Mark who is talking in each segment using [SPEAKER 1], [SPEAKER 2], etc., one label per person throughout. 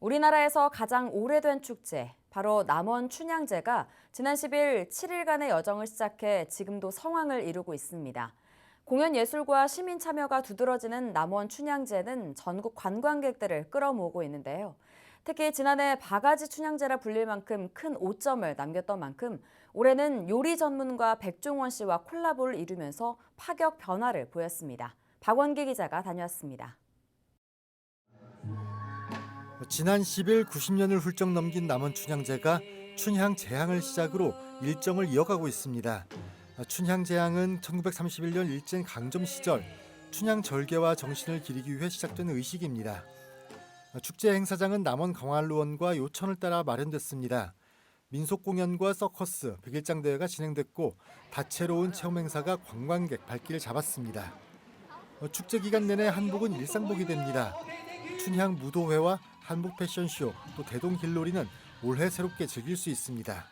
[SPEAKER 1] 우리나라에서 가장 오래된 축제, 바로 남원 춘향제가 지난 10일 7일간의 여정을 시작해 지금도 성황을 이루고 있습니다. 공연 예술과 시민 참여가 두드러지는 남원 춘향제는 전국 관광객들을 끌어모으고 있는데요. 특히 지난해 바가지 춘향제라 불릴 만큼 큰 오점을 남겼던 만큼 올해는 요리 전문가 백종원 씨와 콜라보를 이루면서 파격 변화를 보였습니다. 박원기 기자가 다녀왔습니다.
[SPEAKER 2] 지난 10일 90년을 훌쩍 넘긴 남원 춘향제가 춘향 재향을 시작으로 일정을 이어가고 있습니다. 춘향 재향은 1931년 일제 강점 시절 춘향 절개와 정신을 기리기 위해 시작된 의식입니다. 축제 행사장은 남원 강화루원과 요천을 따라 마련됐습니다. 민속 공연과 서커스, 백일장 대회가 진행됐고 다채로운 체험 행사가 관광객 발길을 잡았습니다. 축제 기간 내내 한복은 일상복이 됩니다. 춘향 무도회와 한복 패션쇼 또 대동 길놀이는 올해 새롭게 즐길 수 있습니다.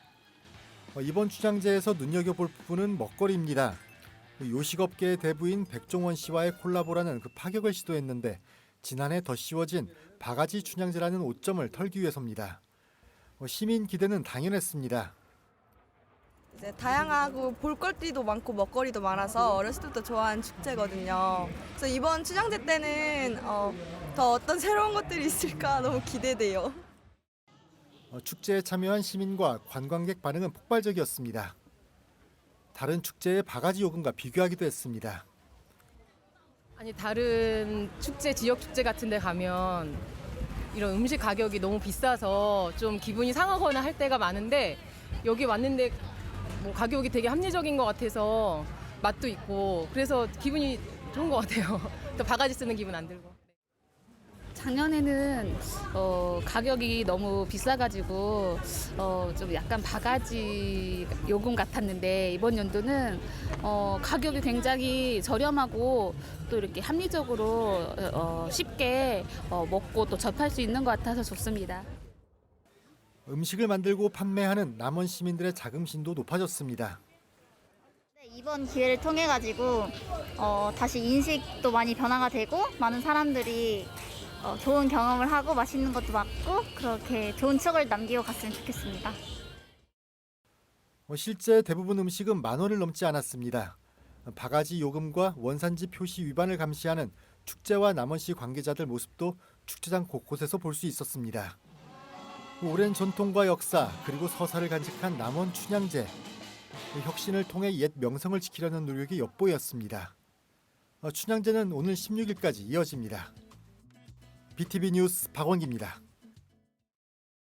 [SPEAKER 2] 어, 이번 춘향제에서 눈여겨볼 부분은 먹거리입니다. 요식업계의 대부인 백종원 씨와의 콜라보라는 그 파격을 시도했는데 지난해 더 씌워진 바가지 춘향제라는 오점을 털기 위해서입니다. 어, 시민 기대는 당연했습니다.
[SPEAKER 3] 이제 다양하고 볼거리도 많고 먹거리도 많아서 어렸을 때부터 좋아하는 축제거든요. 그래서 이번 춘향제 때는 어, 더 어떤 새로운 것들이 있을까 너무 기대돼요.
[SPEAKER 2] 어, 축제에 참여한 시민과 관광객 반응은 폭발적이었습니다. 다른 축제의 바가지 요금과 비교하기도 했습니다.
[SPEAKER 4] 아니 다른 축제 지역 축제 같은 데 가면 이런 음식 가격이 너무 비싸서 좀 기분이 상하거나 할 때가 많은데 여기 왔는데 뭐 가격이 되게 합리적인 것 같아서 맛도 있고 그래서 기분이 좋은 것 같아요. 또 바가지 쓰는 기분 안 들고.
[SPEAKER 5] 작년에는 어, 가격이 너무 비싸가지고 어, 좀 약간 바가지 요금 같았는데 이번 연도는 어, 가격이 굉장히 저렴하고 또 이렇게 합리적으로 어, 쉽게 어, 먹고 또 접할 수 있는 것 같아서 좋습니다.
[SPEAKER 2] 음식을 만들고 판매하는 남원 시민들의 자긍심도 높아졌습니다.
[SPEAKER 6] 네, 이번 기회를 통해 가지고 어, 다시 인식도 많이 변화가 되고 많은 사람들이 어, 좋은 경험을 하고 맛있는 것도 먹고 그렇게 좋은 추억을 남기고 갔으면 좋겠습니다.
[SPEAKER 2] 어, 실제 대부분 음식은 만 원을 넘지 않았습니다. 바가지 요금과 원산지 표시 위반을 감시하는 축제와 남원시 관계자들 모습도 축제장 곳곳에서 볼 수 있었습니다. 오랜 전통과 역사 그리고 서사를 간직한 남원 춘향제 혁신을 통해 옛 명성을 지키려는 노력이 엿보였습니다. 어, 춘향제는 오늘 16일까지 이어집니다. BTV 뉴스 박원기입니다.